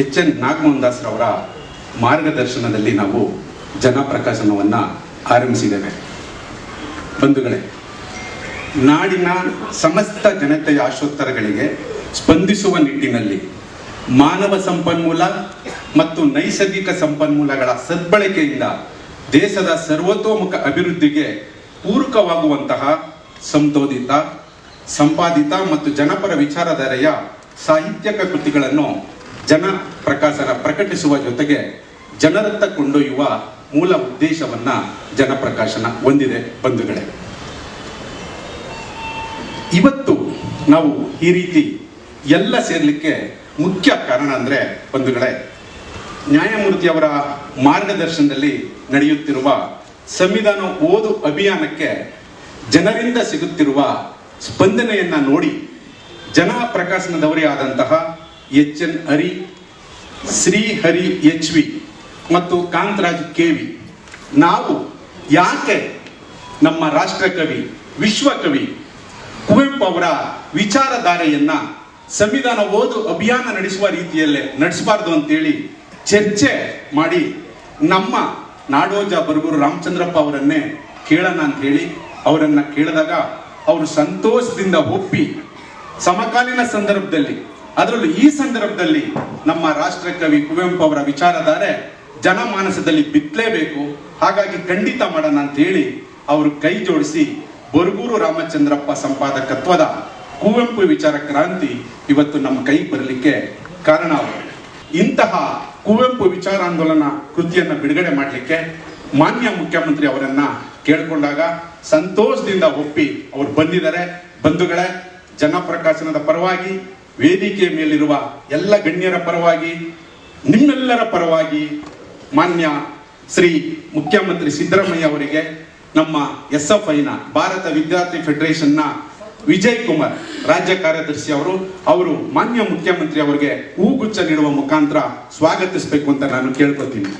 H N Nagamohan ದಾಸ್ರವರ ಮಾರ್ಗದರ್ಶನದಲ್ಲಿ ನಾವು ಜನಪ್ರಕಾಶನವನ್ನು ಆರಂಭಿಸಿದ್ದೇವೆ. ಬಂಧುಗಳೇ, ನಾಡಿನ ಸಮಸ್ತ ಜನತೆಯ ಆಶೋತ್ತರಗಳಿಗೆ ಸ್ಪಂದಿಸುವ ನಿಟ್ಟಿನಲ್ಲಿ ಮಾನವ ಸಂಪನ್ಮೂಲ ಮತ್ತು ನೈಸರ್ಗಿಕ ಸಂಪನ್ಮೂಲಗಳ ಸದ್ಬಳಕೆಯಿಂದ ದೇಶದ ಸರ್ವತೋಮುಖ ಅಭಿವೃದ್ಧಿಗೆ ಪೂರಕವಾಗುವಂತಹ ಸಂತೋದಿತ ಸಂಪಾದಿತ ಮತ್ತು ಜನಪರ ವಿಚಾರಧಾರೆಯ ಸಾಹಿತ್ಯಕ ಕೃತಿಗಳನ್ನು ಜನ ಪ್ರಕಾಶನ ಪ್ರಕಟಿಸುವ ಜೊತೆಗೆ ಜನರತ್ತ ಕೊಂಡೊಯ್ಯುವ ಮೂಲ ಉದ್ದೇಶವನ್ನ ಜನಪ್ರಕಾಶನ ಹೊಂದಿದೆ ಬಂಧುಗಳೇ. ಇವತ್ತು ನಾವು ಈ ರೀತಿ ಎಲ್ಲ ಸೇರ್ಲಿಕ್ಕೆ ಮುಖ್ಯ ಕಾರಣ ಅಂದ್ರೆ ಬಂಧುಗಳೇ ನ್ಯಾಯಮೂರ್ತಿಯವರ ಮಾರ್ಗದರ್ಶನದಲ್ಲಿ ನಡೆಯುತ್ತಿರುವ ಸಂವಿಧಾನ ಓದು ಅಭಿಯಾನಕ್ಕೆ ಜನರಿಂದ ಸಿಗುತ್ತಿರುವ ಸ್ಪಂದನೆಯನ್ನ ನೋಡಿ ಜನ ಪ್ರಕಾಶನದವರೇ ಆದಂತಹ H N Hari, Shri Hari H V ಮತ್ತು ಕಾಂತರಾಜ್ ಕೆ ವಿ. ನಾವು ಯಾಕೆ ನಮ್ಮ ರಾಷ್ಟ್ರಕವಿ ವಿಶ್ವಕವಿ ಕುವೆಂಪು ಅವರ ವಿಚಾರಧಾರೆಯನ್ನ ಸಂವಿಧಾನ ಓದು ಅಭಿಯಾನ ನಡೆಸುವ ರೀತಿಯಲ್ಲೇ ನಡೆಸಬಾರ್ದು ಅಂತೇಳಿ ಚರ್ಚೆ ಮಾಡಿ ನಮ್ಮ ನಾಡೋಜ ಬರಗೂರು ರಾಮಚಂದ್ರಪ್ಪ ಅವರನ್ನೇ ಕೇಳೋಣ ಅಂತ ಹೇಳಿ ಅವರನ್ನ ಕೇಳಿದಾಗ ಅವರು ಸಂತೋಷದಿಂದ ಒಪ್ಪಿ ಸಮಕಾಲೀನ ಸಂದರ್ಭದಲ್ಲಿ ಅದರಲ್ಲೂ ಈ ಸಂದರ್ಭದಲ್ಲಿ ನಮ್ಮ ರಾಷ್ಟ್ರಕವಿ ಕುವೆಂಪು ಅವರ ವಿಚಾರಧಾರೆ ಜನಮಾನಸದಲ್ಲಿ ಬಿತ್ತಲೇಬೇಕು. ಹಾಗಾಗಿ ಖಂಡಿತ ಮಾಡೋಣ ಅಂತ ಹೇಳಿ ಅವರು ಕೈ ಜೋಡಿಸಿ ಬರಗೂರು ರಾಮಚಂದ್ರಪ್ಪ ಸಂಪಾದಕತ್ವದ ಕುವೆಂಪು ವಿಚಾರ ಕ್ರಾಂತಿ ಇವತ್ತು ನಮ್ಮ ಕೈ ಬರಲಿಕ್ಕೆ ಕಾರಣ ಇಂತಹ ಕುವೆಂಪು ವಿಚಾರಾಂದೋಲನ ಕೃತಿಯನ್ನ ಬಿಡುಗಡೆ ಮಾಡಲಿಕ್ಕೆ ಮಾನ್ಯ ಮುಖ್ಯಮಂತ್ರಿ ಅವರನ್ನ ಕೇಳಿಕೊಂಡಾಗ ಸಂತೋಷದಿಂದ ಒಪ್ಪಿ ಅವ್ರು ಬಂದಿದ್ದಾರೆ. ಬಂಧುಗಳೇ, ಜನಪ್ರಕಾಶನದ ಪರವಾಗಿ ವೇದಿಕೆಯ ಮೇಲಿರುವ ಎಲ್ಲ ಗಣ್ಯರ ಪರವಾಗಿ, ನಿಮ್ಮೆಲ್ಲರ ಪರವಾಗಿ ಮಾನ್ಯ ಶ್ರೀ ಮುಖ್ಯಮಂತ್ರಿ ಸಿದ್ದರಾಮಯ್ಯ ಅವರಿಗೆ ನಮ್ಮ ಎಸ್ ಎಫ್ ಐನ ಭಾರತ ವಿದ್ಯಾರ್ಥಿ ಫೆಡರೇಷನ್ನ ವಿಜಯ್ ಕುಮಾರ್ ರಾಜ್ಯ ಕಾರ್ಯದರ್ಶಿ ಅವರು ಅವರು ಮಾನ್ಯ ಮುಖ್ಯಮಂತ್ರಿ ಅವರಿಗೆ ಹೂಗುಚ್ಛ ನೀಡುವ ಮುಖಾಂತರ ಸ್ವಾಗತಿಸಬೇಕು ಅಂತ ನಾನು ಕೇಳ್ಕೊತೀನಿ.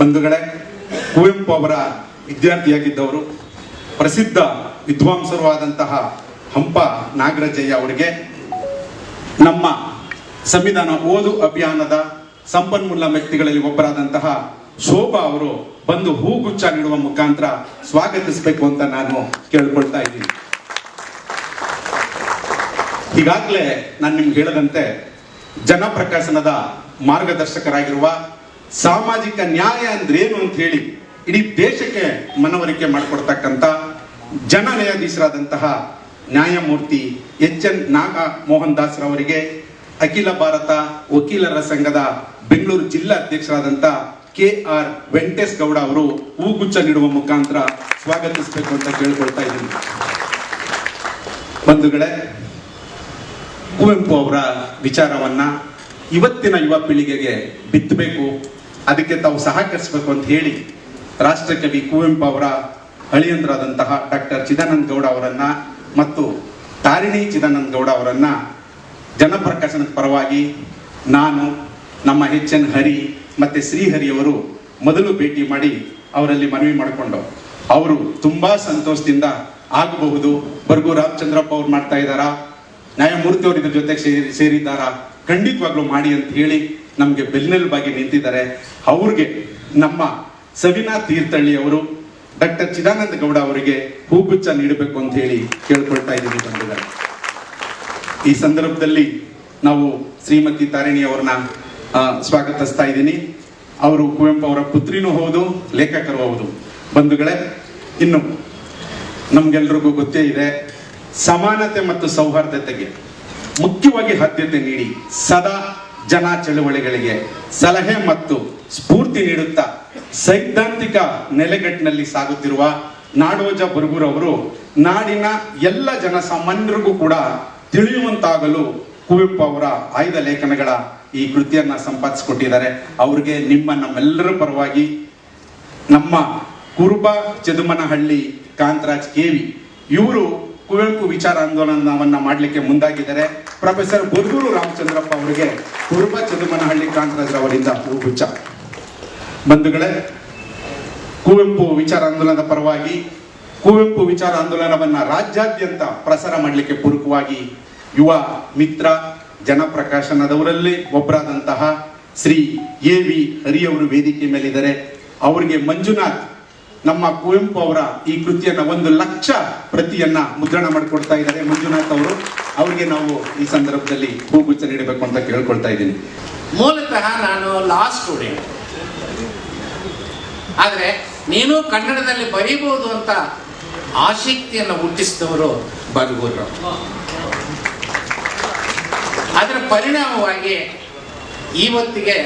ಬಂಧುಗಳೇ, ಕುವೆಂಪು ಅವರ ವಿದ್ಯಾರ್ಥಿಯಾಗಿದ್ದವರು ಪ್ರಸಿದ್ಧ ವಿದ್ವಾಂಸರು ಆದಂತಹ ಹಂಪ ನಾಗರಾಜಯ್ಯ ಅವರಿಗೆ ನಮ್ಮ ಸಂವಿಧಾನ ಓದು ಅಭಿಯಾನದ ಸಂಪನ್ಮೂಲ ವ್ಯಕ್ತಿಗಳಲ್ಲಿ ಒಬ್ಬರಾದಂತಹ ಶೋಭಾ ಅವರು ಬಂದು ಹೂಗುಚ್ಛ ನೀಡುವ ಮುಖಾಂತರ ಸ್ವಾಗತಿಸಬೇಕು ಅಂತ ನಾನು ಕೇಳ್ಕೊಳ್ತಾ ಇದ್ದೀನಿ. ಈಗಾಗಲೇ ನಾನು ನಿಮ್ಗೆ ಹೇಳದಂತೆ ಜನಪ್ರಕಾಶನದ ಮಾರ್ಗದರ್ಶಕರಾಗಿರುವ ಸಾಮಾಜಿಕ ನ್ಯಾಯ ಅಂದ್ರೇನು ಅಂತ ಹೇಳಿ ಇಡೀ ದೇಶಕ್ಕೆ ಮನವರಿಕೆ ಮಾಡಿಕೊಡ್ತಕ್ಕಂಥ ಜನ ನ್ಯಾಯಾಧೀಶರಾದಂತಹ ನ್ಯಾಯಮೂರ್ತಿ ಎಚ್ ಎನ್ ನಾಗ ಮೋಹನ್ ದಾಸ್ ರವರಿಗೆ ಅಖಿಲ ಭಾರತ ವಕೀಲರ ಸಂಘದ ಬೆಂಗಳೂರು ಜಿಲ್ಲಾ ಅಧ್ಯಕ್ಷರಾದಂಥ ಕೆ ಆರ್ ವೆಂಕಟೇಶ್ ಗೌಡ ಅವರು ಹೂಗುಚ್ಛ ನೀಡುವ ಮುಖಾಂತರ ಸ್ವಾಗತಿಸಬೇಕು ಅಂತ ಕೇಳ್ಕೊಳ್ತಾ ಇದ್ದೀನಿ. ಬಂಧುಗಳೇ, ಕುವೆಂಪು ಅವರ ವಿಚಾರವನ್ನ ಇವತ್ತಿನ ಯುವ ಪೀಳಿಗೆಗೆ ಬಿತ್ತಬೇಕು, ಅದಕ್ಕೆ ತಾವು ಸಹಕರಿಸಬೇಕು ಅಂತ ಹೇಳಿ ರಾಷ್ಟ್ರಕವಿ ಕುವೆಂಪು ಅವರ ಅಳಿಯಂದ್ರಾದಂತಹ ಡಾಕ್ಟರ್ ಚಿದಾನಂದ ಗೌಡ ಅವರನ್ನ ಮತ್ತು ತಾರಿಣಿ ಚಿದಾನಂದ ಗೌಡ ಅವರನ್ನ ಜನಪ್ರಕಾಶನದ ಪರವಾಗಿ ನಾನು, ನಮ್ಮ ಎಚ್ ಎನ್ ಹರಿ ಮತ್ತೆ ಶ್ರೀಹರಿ ಅವರು ಮೊದಲು ಭೇಟಿ ಮಾಡಿ ಅವರಲ್ಲಿ ಮನವಿ ಮಾಡಿಕೊಂಡು. ಅವರು ತುಂಬಾ ಸಂತೋಷದಿಂದ ಆಗಬಹುದು. ಬರ್ಗು ರಾಮಚಂದ್ರಪ್ಪ ಅವ್ರು ಮಾಡ್ತಾ ಇದ್ದಾರಾ? ನ್ಯಾಯಮೂರ್ತಿ ಅವರು ಇದ್ರ ಜೊತೆ ಸೇರಿ, ಸೇರಿದ್ದಾರಾ? ಖಂಡಿತವಾಗ್ಲೂ ಮಾಡಿ ಅಂತ ಹೇಳಿ ನಮಗೆ ಬೆನ್ನೆಲುಬಾಗಿ ನಿಂತಿದ್ದಾರೆ. ಅವ್ರಿಗೆ ನಮ್ಮ ಸವಿನಾ ತೀರ್ಥಳ್ಳಿ ಅವರು, ಡಾಕ್ಟರ್ ಚಿದಾನಂದ ಗೌಡ ಅವರಿಗೆ ಹೂಗುಚ್ಚ ನೀಡಬೇಕು ಅಂತ ಹೇಳಿ ಕೇಳ್ಕೊಳ್ತಾ ಇದ್ದೀವಿ ಬಂಧುಗಳೇ. ಈ ಸಂದರ್ಭದಲ್ಲಿ ನಾವು ಶ್ರೀಮತಿ ತಾರಿಣಿ ಅವ್ರನ್ನ ಸ್ವಾಗತಿಸ್ತಾ ಇದ್ದೀನಿ. ಅವರು ಕುವೆಂಪು ಅವರ ಪುತ್ರಿನೂ ಹೌದು, ಲೇಖಕರು ಹೌದು. ಬಂಧುಗಳೇ, ಇನ್ನು ನಮ್ಗೆಲ್ರಿಗೂ ಗೊತ್ತೇ ಇದೆ, ಸಮಾನತೆ ಮತ್ತು ಸೌಹಾರ್ದತೆಗೆ ಮುಖ್ಯವಾಗಿ ಆದ್ಯತೆ ನೀಡಿ ಸದಾ ಜನ ಚಳುವಳಿಗಳಿಗೆ ಸಲಹೆ ಮತ್ತು ಸ್ಫೂರ್ತಿ ನೀಡುತ್ತಾ ಸೈದ್ಧಾಂತಿಕ ನೆಲೆಗಟ್ಟಿನಲ್ಲಿ ಸಾಗುತ್ತಿರುವ ನಾಡೋಜ ಬರಗೂರ್ ನಾಡಿನ ಎಲ್ಲ ಜನಸಾಮಾನ್ಯರಿಗೂ ಕೂಡ ತಿಳಿಯುವಂತಾಗಲು ಕುವೆಂಪು ಅವರ ಆಯ್ದ ಲೇಖನಗಳ ಈ ಕೃತಿಯನ್ನ ಸಂಪಾದಿಸಿಕೊಟ್ಟಿದ್ದಾರೆ. ಅವ್ರಿಗೆ ನಿಮ್ಮ ನಮ್ಮೆಲ್ಲರ ಪರವಾಗಿ ನಮ್ಮ ಕುರುಬ ಚದುಮನಹಳ್ಳಿ ಕಾಂತರಾಜ್ ಕೆವಿ ಇವರು ಕುವೆಂಪು ವಿಚಾರ ಆಂದೋಲನವನ್ನ ಮಾಡಲಿಕ್ಕೆ ಮುಂದಾಗಿದ್ದಾರೆ. ಪ್ರೊಫೆಸರ್ ಬುರ್ಗೂರು ರಾಮಚಂದ್ರಪ್ಪ ಅವರಿಗೆ ಕುರುಬ ಚದುಮನಹಳ್ಳಿ ಕಾಂತರಾಜ್ ಅವರಿಂದ ಹೂಗುಚ್ಛ ಬಂಧುಗಳೇ, ಕುವೆಂಪು ವಿಚಾರ ಆಂದೋಲನದ ಪರವಾಗಿ, ಕುವೆಂಪು ವಿಚಾರ ಆಂದೋಲನವನ್ನ ರಾಜ್ಯಾದ್ಯಂತ ಪ್ರಸಾರ ಮಾಡಲಿಕ್ಕೆ ಪೂರಕವಾಗಿ ಯುವ ಮಿತ್ರ ಜನಪ್ರಕಾಶನದವರಲ್ಲಿ ಒಬ್ಬರಾದಂತಹ ಶ್ರೀ ಎ ವಿ ಹರಿಯವರು ವೇದಿಕೆ ಮೇಲಿದ್ದಾರೆ. ಅವರಿಗೆ ಮಂಜುನಾಥ್, ನಮ್ಮ ಕುವೆಂಪು ಅವರ ಈ ಕೃತಿಯನ್ನ ಒಂದು ಲಕ್ಷ ಪ್ರತಿಯನ್ನ ಮುದ್ರಣ ಮಾಡಿಕೊಡ್ತಾ ಇದ್ದಾರೆ. ಮಂಜುನಾಥ್ ಅವರು, ಅವರಿಗೆ ನಾವು ಈ ಸಂದರ್ಭದಲ್ಲಿ ಹೂಗುಚ್ಛ ನೀಡಬೇಕು ಅಂತ ಕೇಳ್ಕೊಳ್ತಾ ಇದ್ದೀನಿ. ಮೂಲತಃ ನಾನು ಲಾ ಸ್ಟೂಡೆಂಟ್ ಆದರೆ ನೀನು ಕನ್ನಡದಲ್ಲಿ ಬರೀಬಹುದು ಅಂತ ಆಸಕ್ತಿಯನ್ನು ಹುಟ್ಟಿಸಿದವರು ಬರಗೂರು ಅದರ ಪರಿಣಾಮವಾಗಿ ಇವತ್ತಿಗೆ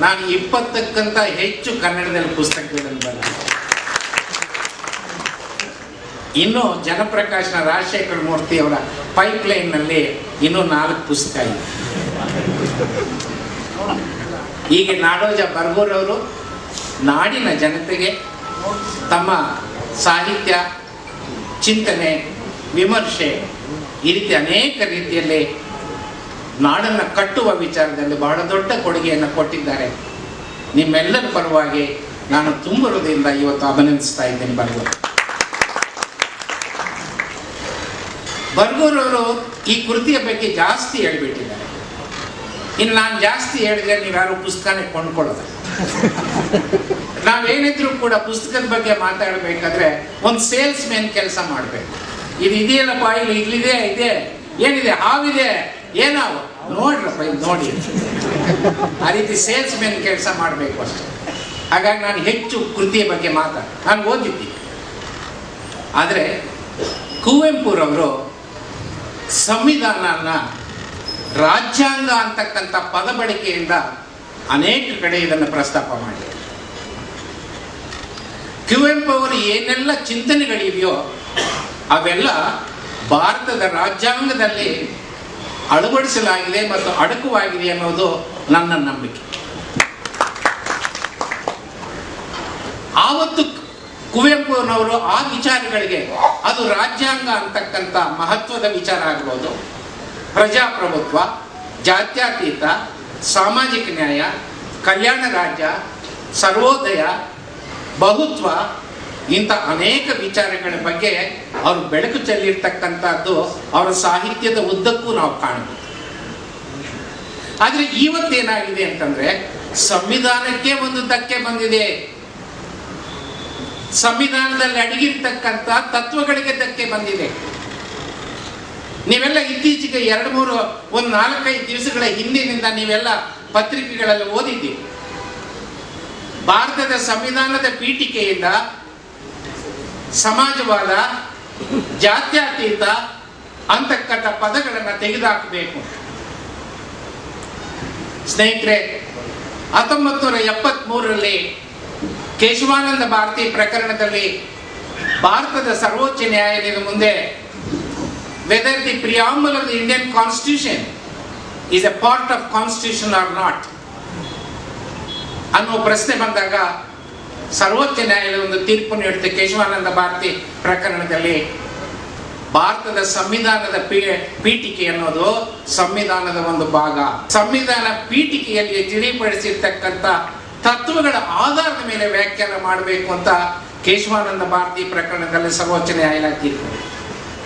ನಾನು ಇಪ್ಪತ್ತಕ್ಕಂತ ಹೆಚ್ಚು ಕನ್ನಡದಲ್ಲಿ ಪುಸ್ತಕಗಳನ್ನು ಬರೆದ ಇನ್ನು ಜನಪ್ರಕಾಶನ ರಾಜಶೇಖರ ಮೂರ್ತಿ ಅವರ ಪೈಪ್ ಲೈನ್ನಲ್ಲಿ ಇನ್ನೂ ನಾಲ್ಕು ಪುಸ್ತಕ ಇದೆ ಹೀಗೆ ನಾಡೋಜ ಬರ್ಗೂರವರು ನಾಡಿನ ಜನತೆಗೆ ತಮ್ಮ ಸಾಹಿತ್ಯ, ಚಿಂತನೆ, ವಿಮರ್ಶೆ ಈ ರೀತಿ ಅನೇಕ ರೀತಿಯಲ್ಲಿ ನಾಡನ್ನು ಕಟ್ಟುವ ವಿಚಾರದಲ್ಲಿ ಬಹಳ ದೊಡ್ಡ ಕೊಡುಗೆಯನ್ನು ಕೊಟ್ಟಿದ್ದಾರೆ. ನಿಮ್ಮೆಲ್ಲರ ಪರವಾಗಿ ನಾನು ತುಂಬ ಹೃದಯದಿಂದ ಇವತ್ತು ಅಭಿನಂದಿಸ್ತಾ ಇದ್ದೇನೆ ಬರ್ಗೂರು ಬರ್ಗೂರವರು ಈ ಕೃತಿಯ ಬಗ್ಗೆ ಜಾಸ್ತಿ ಹೇಳ್ಬಿಟ್ಟಿದ್ದಾರೆ. ಇನ್ನು ನಾನು ಜಾಸ್ತಿ ಹೇಳಿದ್ರೆ ನೀವು ಯಾರು ಪುಸ್ತಕನೇ ಕೊಂಡ್ಕೊಳ್ಳೋದು ನಾವೇನಿದ್ರು ಕೂಡ ಪುಸ್ತಕದ ಬಗ್ಗೆ ಮಾತಾಡಬೇಕಾದ್ರೆ ಒಂದು ಸೇಲ್ಸ್ ಮ್ಯಾನ್ ಕೆಲಸ ಮಾಡಬೇಕು. ಇದು ಇದೆಯಲ್ಲಪ್ಪ ಇಲ್ಲಿ ಇಲ್ಲಿದೆ, ಇದೆ, ಏನಿದೆ, ಹಾವಿದೆ ಏನಾವು ನೋಡ್ರಪ್ಪ ಇಲ್ಲಿ ನೋಡಿ. ಆ ರೀತಿ ಸೇಲ್ಸ್ ಮ್ಯಾನ್ ಕೆಲಸ ಮಾಡಬೇಕು ಅಷ್ಟೇ. ಹಾಗಾಗಿ ನಾನು ಹೆಚ್ಚು ಕೃತಿಯ ಬಗ್ಗೆ ಮಾತಾಡ ನಾನು ಓದಿದ್ದೀನಿ ಆದರೆ ಕುವೆಂಪುರವರು ಸಂವಿಧಾನನ ರಾಜ್ಯಾಂಗ ಅಂತಕ್ಕಂಥ ಪದ ಬಳಕೆಯಿಂದ ಅನೇಕ ಕಡೆ ಇದನ್ನು ಪ್ರಸ್ತಾಪ ಮಾಡಿ ಕುವೆಂಪು ಅವರು ಏನೆಲ್ಲ ಚಿಂತನೆಗಳಿವೆಯೋ ಅವೆಲ್ಲ ಭಾರತದ ರಾಜ್ಯಾಂಗದಲ್ಲಿ ಅಳವಡಿಸಲಾಗಿದೆ ಮತ್ತು ಅಡಕವಾಗಿದೆ ಅನ್ನೋದು ನನ್ನ ನಂಬಿಕೆ. ಆವತ್ತು ಕುವೆಂಪುನವರು ಆ ವಿಚಾರಗಳಿಗೆ ಅದು ರಾಜ್ಯಾಂಗ ಅಂತಕ್ಕಂಥ ಮಹತ್ವದ ವಿಚಾರ ಆಗ್ಬೋದು. ಪ್ರಜಾಪ್ರಭುತ್ವ, ಜಾತ್ಯತೀತ ಸಾಮಾಜಿಕ ನ್ಯಾಯ, ಕಲ್ಯಾಣ ರಾಜ್ಯ, ಸರ್ವೋದಯ, ಬಹುತ್ವ, ಇಂಥ ಅನೇಕ ವಿಚಾರಗಳ ಬಗ್ಗೆ ಅವರು ಬೆಳಕು ಚೆಲ್ಲಿರ್ತಕ್ಕಂಥದ್ದು ಅವರ ಸಾಹಿತ್ಯದ ಉದ್ದಕ್ಕೂ ನಾವು ಕಾಣಬಹುದು. ಆದರೆ ಇವತ್ತೇನಾಗಿದೆ ಅಂತಂದ್ರೆ ಸಂವಿಧಾನಕ್ಕೆ ಒಂದು ಧಕ್ಕೆ ಬಂದಿದೆ. ಸಂವಿಧಾನದಲ್ಲಿ ಅಡಗಿರ್ತಕ್ಕಂಥ ತತ್ವಗಳಿಗೆ ಧಕ್ಕೆ ಬಂದಿದೆ. ನೀವೆಲ್ಲ ಇತ್ತೀಚೆಗೆ ಎರಡು ಮೂರು, ಒಂದು ನಾಲ್ಕೈದು ದಿವಸಗಳ ಹಿಂದಿನಿಂದ ನೀವೆಲ್ಲ ಪತ್ರಿಕೆಗಳಲ್ಲಿ ಓದಿದ್ದೀವಿ ಭಾರತದ ಸಂವಿಧಾನದ ಪೀಠಿಕೆಯಿಂದ ಸಮಾಜವಾದ, ಜಾತ್ಯತೀತ, ಅಂತಕ್ಕಂಥ ಪದಗಳನ್ನು ತೆಗೆದುಹಾಕಬೇಕು ಸ್ನೇಹಿತರೆ ಹತ್ತೊಂಬತ್ತು ನೂರ ಎಪ್ಪತ್ಮೂರರಲ್ಲಿ ಕೇಶವಾನಂದ ಭಾರತಿ ಪ್ರಕರಣದಲ್ಲಿ ಭಾರತದ ಸರ್ವೋಚ್ಚ ನ್ಯಾಯಾಲಯದ ಮುಂದೆ whether the preamble of the Indian constitution is a part of constitution or not ಅನ್ನುವ ಪ್ರಶ್ನೆ ಬಂದಾಗ ಸರ್ವೋಚ್ಚ ನ್ಯಾಯಾಲಯ ಒಂದು ತೀರ್ಪು ನೀಡುತ್ತೆ. ಕೇಶವಾನಂದ ಭಾರತಿ ಪ್ರಕರಣದಲ್ಲಿ ಭಾರತದ ಸಂವಿಧಾನದ ಪೀ, ಪೀಠಿಕೆ ಅನ್ನೋದು ಸಂವಿಧಾನದ ಒಂದು ಭಾಗ. ಸಂವಿಧಾನ ಪೀಠಿಕೆಯಲ್ಲಿ ತಿಳಿಪಡಿಸಿರ್ತಕ್ಕಂಥ ತತ್ವಗಳ ಆಧಾರದ ಮೇಲೆ ವ್ಯಾಖ್ಯಾನ ಮಾಡಬೇಕು ಅಂತ ಕೇಶವಾನಂದ ಭಾರತಿ ಪ್ರಕರಣದಲ್ಲಿ ಸರ್ವೋಚ್ಚ ನ್ಯಾಯಾಲಯ ತೀರ್ಪು.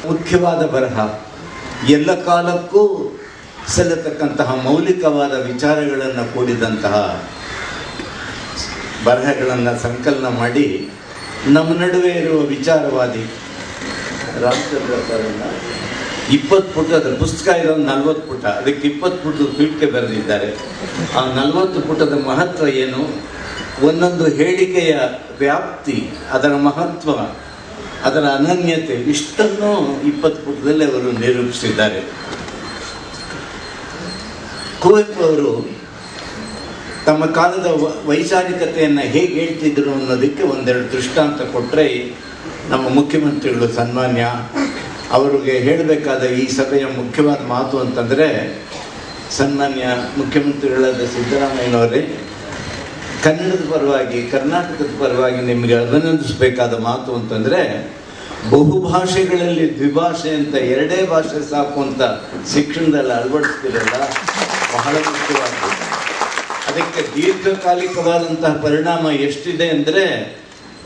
ಮುಖ್ಯವಾದ ಬರಹ. ಎಲ್ಲ ಕಾಲಕ್ಕೂ ಸಲ್ಲತಕ್ಕಂತಹ ಮೌಲಿಕವಾದ ವಿಚಾರಗಳನ್ನು ಕೂಡಿದಂತಹ ಬರಹಗಳನ್ನು ಸಂಕಲನ ಮಾಡಿ ನಮ್ಮ ನಡುವೆ ಇರುವ ವಿಚಾರವಾದಿ ರಾಮಚಂದ್ರ ಸರ್ನ ಇಪ್ಪತ್ತು ಪುಟದ ಪುಸ್ತಕ ಇರೋದು ನಲ್ವತ್ತು ಪುಟ. ಅದಕ್ಕೆ ಇಪ್ಪತ್ತು ಪುಟದ ಪೀಠಕ್ಕೆ ಬರೆದಿದ್ದಾರೆ. ಆ ನಲ್ವತ್ತು ಪುಟದ ಮಹತ್ವ ಏನು? ಒಂದೊಂದು ಹೇಳಿಕೆಯ ವ್ಯಾಪ್ತಿ, ಅದರ ಮಹತ್ವ ಅದರ ಅನನ್ಯತೆ ಇಷ್ಟನ್ನು ಇಪ್ಪತ್ತು ಪುಟದಲ್ಲಿ ಅವರು ನಿರೂಪಿಸಿದ್ದಾರೆ. ಕುವೆಂಪು ಅವರು ತಮ್ಮ ಕಾಲದ ವೈಚಾರಿಕತೆಯನ್ನು ಹೇಗೆ ಹೇಳ್ತಿದ್ರು ಅನ್ನೋದಕ್ಕೆ ಒಂದೆರಡು ದೃಷ್ಟಾಂತ ಕೊಟ್ಟರೆ ನಮ್ಮ ಮುಖ್ಯಮಂತ್ರಿಗಳು ಸನ್ಮಾನ್ಯ, ಅವರಿಗೆ ಹೇಳಬೇಕಾದ ಈ ಸಭೆಯ ಮುಖ್ಯವಾದ ಮಾತು ಅಂತಂದರೆ ಸನ್ಮಾನ್ಯ ಮುಖ್ಯಮಂತ್ರಿಗಳಾದ ಸಿದ್ದರಾಮಯ್ಯನವರೇ ಕನ್ನಡದ ಪರವಾಗಿ, ಕರ್ನಾಟಕದ ಪರವಾಗಿ ನಿಮಗೆ ಅಭಿನಂದಿಸಬೇಕಾದ ಮಾತು ಅಂತಂದರೆ ಬಹುಭಾಷೆಗಳಲ್ಲಿ ದ್ವಿಭಾಷೆ ಅಂತ ಎರಡೇ ಭಾಷೆ ಸಾಕು ಅಂತ ಶಿಕ್ಷಣದಲ್ಲಿ ಅಳವಡಿಸ್ತಿರಲ್ಲ? ಬಹಳ ಮುಖ್ಯವಾಗಿದೆ ಅದಕ್ಕೆ ದೀರ್ಘಕಾಲಿಕವಾದಂತಹ ಪರಿಣಾಮ ಎಷ್ಟಿದೆ ಅಂದರೆ,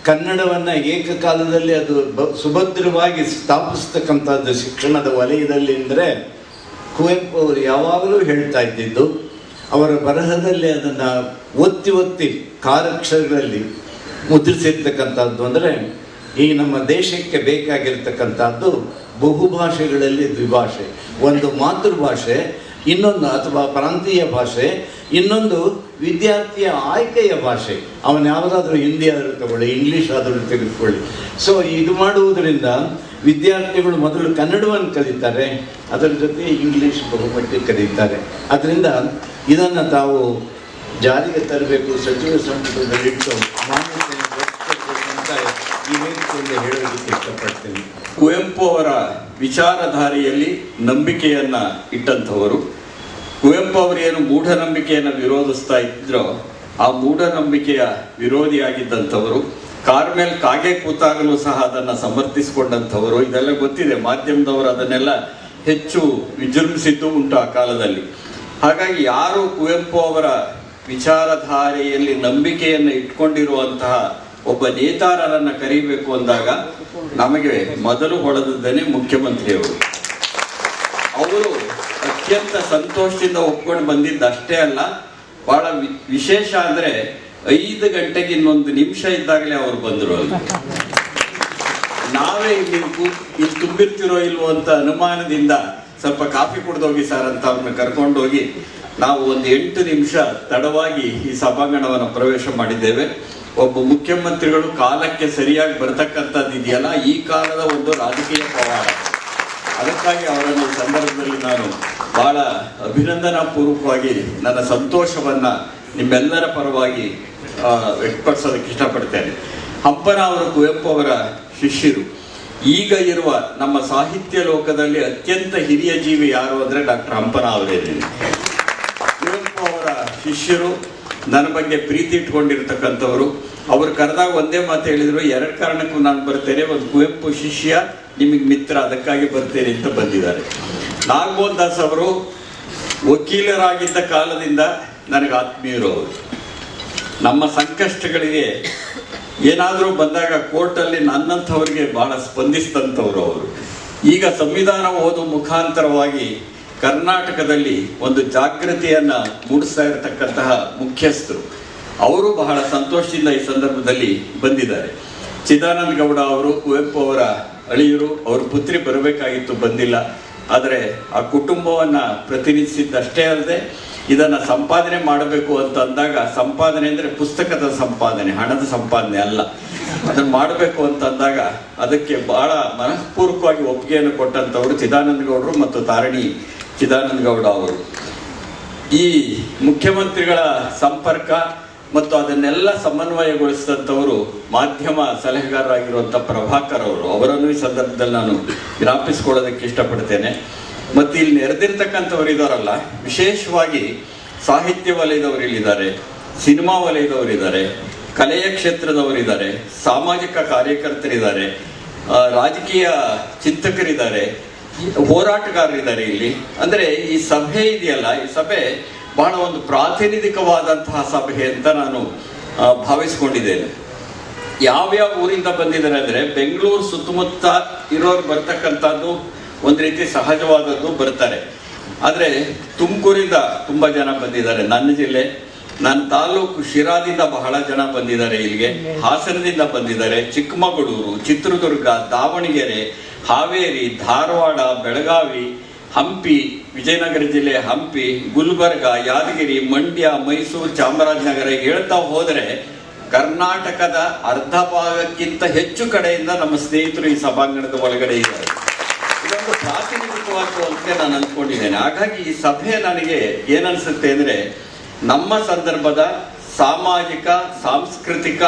ಕನ್ನಡವನ್ನ ಏಕಕಾಲದಲ್ಲಿ ಅದು ಬ- ಸುಭದ್ರವಾಗಿ ಸ್ಥಾಪಿಸ್ತಕ್ಕಂಥದ್ದು ಶಿಕ್ಷಣದ ವಲಯದಲ್ಲಿ ಅಂದರೆ ಕುವೆಂಪು ಅವರು ಯಾವಾಗಲೂ ಹೇಳ್ತಾ ಇದ್ದಿದ್ದು ಅವರ ಬರಹದಲ್ಲಿ ಅದನ್ನು ಒತ್ತಿ ಒತ್ತಿ ಕಾರಕ್ಷರಗಳಲ್ಲಿ ಮುದ್ರಿಸಿರ್ತಕ್ಕಂಥದ್ದು ಅಂದರೆ ಈ ನಮ್ಮ ದೇಶಕ್ಕೆ ಬೇಕಾಗಿರ್ತಕ್ಕಂಥದ್ದು ಬಹುಭಾಷೆಗಳಲ್ಲಿ ದ್ವಿಭಾಷೆ. ಒಂದು ಮಾತೃಭಾಷೆ, ಇನ್ನೊಂದು ಅಥವಾ ಪ್ರಾಂತೀಯ ಭಾಷೆ, ಇನ್ನೊಂದು ವಿದ್ಯಾರ್ಥಿಯ ಆಯ್ಕೆಯ ಭಾಷೆ. ಅವನು ಯಾವುದಾದ್ರೂ ಹಿಂದಿ ಆದರೂ ತಗೊಳ್ಳಿ ಇಂಗ್ಲೀಷ್ ಆದರೂ ತೆಗೆದುಕೊಳ್ಳಿ. ಸೊ ಇದು ಮಾಡುವುದರಿಂದ ವಿದ್ಯಾರ್ಥಿಗಳು ಮೊದಲು ಕನ್ನಡವನ್ನು ಕಲಿತಾರೆ, ಅದರ ಜೊತೆ ಇಂಗ್ಲೀಷ್ ಬಹುಮಟ್ಟಿ ಕಲಿತಾರೆ. ಅದರಿಂದ ಇದನ್ನು ತಾವು ಜಾರಿಗೆ ತರಬೇಕು, ಸಚಿವ ಸಂಪುಟದಲ್ಲಿಟ್ಟು ಮಾನ್ಯತೆಯನ್ನು ಅಂತ ಹೇಳೋದಕ್ಕೆ ಇಷ್ಟಪಡ್ತೀನಿ. ಕುವೆಂಪು ಅವರ ವಿಚಾರಧಾರೆಯಲ್ಲಿ ನಂಬಿಕೆಯನ್ನ ಇಟ್ಟಂಥವರು. ಕುವೆಂಪು ಅವರೇನು ಮೂಢನಂಬಿಕೆಯನ್ನು ವಿರೋಧಿಸ್ತಾ ಇದ್ರೋ, ಆ ಮೂಢನಂಬಿಕೆಯ ವಿರೋಧಿಯಾಗಿದ್ದಂಥವರು. ಕಾರ್ ಮೇಲೆ ಕಾಗೆ ಕೂತಾಗಲೂ ಸಹ ಅದನ್ನು ಸಮರ್ಥಿಸಿಕೊಂಡಂಥವರು, ಇದೆಲ್ಲ ಗೊತ್ತಿದೆ. ಮಾಧ್ಯಮದವರು ಅದನ್ನೆಲ್ಲ ಹೆಚ್ಚು ವಿಜೃಂಭಿಸಿದ್ದು ಉಂಟು ಆ ಕಾಲದಲ್ಲಿ. ಹಾಗಾಗಿ ಯಾರು ಕುವೆಂಪು ಅವರ ವಿಚಾರಧಾರೆಯಲ್ಲಿ ನಂಬಿಕೆಯನ್ನು ಇಟ್ಕೊಂಡಿರುವಂತಹ ಒಬ್ಬ ನೇತಾರರನ್ನ ಕರೀಬೇಕು ಅಂದಾಗ ನಮಗೆ ಮೊದಲು ಹೊಳೆದದ್ದೇನೆ ಮುಖ್ಯಮಂತ್ರಿಯವರು. ಅವರು ಅತ್ಯಂತ ಸಂತೋಷದಿಂದ ಒಪ್ಕೊಂಡು ಬಂದಿದ್ದಷ್ಟೇ ಅಲ್ಲ, ಬಹಳ ವಿಶೇಷ ಅಂದ್ರೆ ಐದು ಗಂಟೆಗೆ ಇನ್ನೊಂದು ನಿಮಿಷ ಇದ್ದಾಗಲೇ ಅವರು ಬಂದರು ಅಲ್ಲಿ. ನಾವೇ ಇಲ್ಲಿ ಇಲ್ಲಿ ತುಂಬಿರ್ತಿರೋ ಇಲ್ವೋ ಅಂತ ಅನುಮಾನದಿಂದ ಸ್ವಲ್ಪ ಕಾಫಿ ಕುಡ್ದೋಗಿ ಸರ್ ಅಂತ ಅವ್ರನ್ನ ಕರ್ಕೊಂಡೋಗಿ ನಾವು ಒಂದು ಎಂಟು ನಿಮಿಷ ತಡವಾಗಿ ಈ ಸಭಾಂಗಣವನ್ನು ಪ್ರವೇಶ ಮಾಡಿದ್ದೇವೆ. ಒಬ್ಬ ಮುಖ್ಯಮಂತ್ರಿಗಳು ಕಾಲಕ್ಕೆ ಸರಿಯಾಗಿ ಬರ್ತಕ್ಕಂಥದ್ದು ಇದೆಯಲ್ಲ, ಈ ಕಾಲದ ಒಂದು ರಾಜಕೀಯ ಪವಾಡ ಅದಕ್ಕಾಗಿ ಅವರನ್ನು ಸಂದರ್ಭದಲ್ಲಿ ನಾನು ಬಹಳ ಅಭಿನಂದನಾ ಪೂರ್ವಕವಾಗಿ ನನ್ನ ಸಂತೋಷವನ್ನು ನಿಮ್ಮೆಲ್ಲರ ಪರವಾಗಿ ವ್ಯಕ್ತಪಡಿಸೋದಕ್ಕೆ ಇಷ್ಟಪಡ್ತೇನೆ. ಹಂಪನ ಅವರು ಕುವೆಂಪು ಅವರ ಶಿಷ್ಯರು. ಈಗ ಇರುವ ನಮ್ಮ ಸಾಹಿತ್ಯ ಲೋಕದಲ್ಲಿ ಅತ್ಯಂತ ಹಿರಿಯ ಜೀವಿ ಯಾರು ಅಂದ್ರೆ ಡಾಕ್ಟರ್ ಹಂಪನ ಅವರೇ. ಕುವೆಂಪು ಅವರ ಶಿಷ್ಯರು, ನನ್ನ ಬಗ್ಗೆ ಪ್ರೀತಿ ಇಟ್ಕೊಂಡಿರ್ತಕ್ಕಂಥವ್ರು. ಅವರು ಕರೆದಾಗ ಒಂದೇ ಮಾತು ಹೇಳಿದರು, ಎರಡು ಕಾರಣಕ್ಕೂ ನಾನು ಬರ್ತೇನೆ, ಒಂದು ಕುವೆಂಪು ಶಿಷ್ಯ, ನಿಮಗೆ ಮಿತ್ರ, ಅದಕ್ಕಾಗಿ ಬರ್ತೇನೆ ಅಂತ ಬಂದಿದ್ದಾರೆ. ನಾಗಮೋಹನ್ ದಾಸ್ ಅವರು ವಕೀಲರಾಗಿದ್ದ ಕಾಲದಿಂದ ನನಗೆ ಆತ್ಮೀಯರು ಅವರು. ನಮ್ಮ ಸಂಕಷ್ಟಗಳಿಗೆ ಏನಾದರೂ ಬಂದಾಗ ಕೋರ್ಟಲ್ಲಿ ನನ್ನಂಥವ್ರಿಗೆ ಬಹಳ ಸ್ಪಂದಿಸಿದಂಥವ್ರು ಅವರು. ಈಗ ಸಂವಿಧಾನ ಓದು ಮುಖಾಂತರವಾಗಿ ಕರ್ನಾಟಕದಲ್ಲಿ ಒಂದು ಜಾಗೃತಿಯನ್ನು ಮೂಡಿಸ್ತಾ ಇರತಕ್ಕಂತಹ ಮುಖ್ಯಸ್ಥರು. ಅವರು ಬಹಳ ಸಂತೋಷದಿಂದ ಈ ಸಂದರ್ಭದಲ್ಲಿ ಬಂದಿದ್ದಾರೆ. ಚಿದಾನಂದ ಗೌಡ ಅವರು, ಕುವೆಂಪು ಅವರ ಅಳಿಯರು, ಅವ್ರ ಪುತ್ರಿ ಬರಬೇಕಾಗಿತ್ತು ಬಂದಿಲ್ಲ. ಆದರೆ ಆ ಕುಟುಂಬವನ್ನು ಪ್ರತಿನಿಧಿಸಿದ್ದಷ್ಟೇ ಅಲ್ಲದೆ ಇದನ್ನ ಸಂಪಾದನೆ ಮಾಡಬೇಕು ಅಂತ ಅಂದಾಗ ಸಂಪಾದನೆ ಅಂದರೆ ಪುಸ್ತಕದ ಸಂಪಾದನೆ, ಹಣದ ಸಂಪಾದನೆ ಅಲ್ಲ. ಅದನ್ನು ಮಾಡಬೇಕು ಅಂತ ಅಂದಾಗ ಅದಕ್ಕೆ ಬಹಳ ಮನಃಪೂರ್ವಕವಾಗಿ ಒಪ್ಪಿಗೆಯನ್ನು ಕೊಟ್ಟಂಥವರು ಚಿದಾನಂದಗೌಡರು ಮತ್ತು ತಾರಣಿ ಚಿದಾನಂದಗೌಡ ಅವರು. ಈ ಮುಖ್ಯಮಂತ್ರಿಗಳ ಸಂಪರ್ಕ ಮತ್ತು ಅದನ್ನೆಲ್ಲ ಸಮನ್ವಯಗೊಳಿಸಿದಂಥವರು ಮಾಧ್ಯಮ ಸಲಹೆಗಾರರಾಗಿರುವಂಥ ಪ್ರಭಾಕರ್ ಅವರು. ಅವರನ್ನು ಈ ಸಂದರ್ಭದಲ್ಲಿ ನಾನು ಜ್ಞಾಪಿಸ್ಕೊಳ್ಳೋದಕ್ಕೆ ಇಷ್ಟಪಡ್ತೇನೆ. ಮತ್ತು ಇಲ್ಲಿ ನೆರೆದಿರ್ತಕ್ಕಂಥವ್ರು ಇದಾರಲ್ಲ, ವಿಶೇಷವಾಗಿ ಸಾಹಿತ್ಯ ವಲಯದವರು ಇಲ್ಲಿದ್ದಾರೆ, ಸಿನಿಮಾ ವಲಯದವರಿದ್ದಾರೆ ಕಲೆಯ ಕ್ಷೇತ್ರದವರಿದ್ದಾರೆ ಸಾಮಾಜಿಕ ಕಾರ್ಯಕರ್ತರಿದ್ದಾರೆ ರಾಜಕೀಯ ಚಿಂತಕರಿದ್ದಾರೆ ಹೋರಾಟಗಾರರಿದ್ದಾರೆ ಇಲ್ಲಿ. ಅಂದ್ರೆ ಈ ಸಭೆ ಇದೆಯಲ್ಲ, ಈ ಸಭೆ ಬಹಳ ಒಂದು ಪ್ರಾತಿನಿಧಿಕವಾದಂತಹ ಸಭೆ ಅಂತ ನಾನು ಭಾವಿಸ್ಕೊಂಡಿದ್ದೇನೆ. ಯಾವ್ಯಾವ ಊರಿಂದ ಬಂದಿದ್ದಾರೆ ಅಂದ್ರೆ, ಬೆಂಗಳೂರು ಸುತ್ತಮುತ್ತ ಇರೋರು ಬರ್ತಕ್ಕಂಥದ್ದು ಒಂದು ರೀತಿ ಸಹಜವಾದದ್ದು ಬರ್ತಾರೆ. ಆದರೆ ತುಮಕೂರಿಂದ ತುಂಬಾ ಜನ ಬಂದಿದ್ದಾರೆ. ನನ್ನ ಜಿಲ್ಲೆ, ನನ್ನ ತಾಲೂಕು ಶಿರಾದಿಂದ ಬಹಳ ಜನ ಬಂದಿದ್ದಾರೆ ಇಲ್ಲಿಗೆ. ಹಾಸನದಿಂದ ಬಂದಿದ್ದಾರೆ. ಚಿಕ್ಕಮಗಳೂರು, ಚಿತ್ರದುರ್ಗ, ದಾವಣಗೆರೆ, ಹಾವೇರಿ, ಧಾರವಾಡ, ಬೆಳಗಾವಿ, ಹಂಪಿ, ವಿಜಯನಗರ ಜಿಲ್ಲೆ, ಹಂಪಿ, ಗುಲ್ಬರ್ಗ, ಯಾದಗಿರಿ, ಮಂಡ್ಯ, ಮೈಸೂರು, ಚಾಮರಾಜನಗರ ಹೇಳ್ತಾ ಹೋದರೆ ಕರ್ನಾಟಕದ ಅರ್ಧ ಭಾಗಕ್ಕಿಂತ ಹೆಚ್ಚು ಕಡೆಯಿಂದ ನಮ್ಮ ಸ್ನೇಹಿತರು ಈ ಸಭಾಂಗಣದ ಒಳಗಡೆ ಇದ್ದಾರೆ. ಇದೊಂದು ಪ್ರಾತಿನಿಧಿಕವಾಗುವಂತೆ ನಾನು ಅಂದ್ಕೊಂಡಿದ್ದೇನೆ. ಹಾಗಾಗಿ ಈ ಸಭೆ ನನಗೆ ಏನನ್ಸುತ್ತೆ ಅಂದ್ರೆ ನಮ್ಮ ಸಂದರ್ಭದ ಸಾಮಾಜಿಕ, ಸಾಂಸ್ಕೃತಿಕ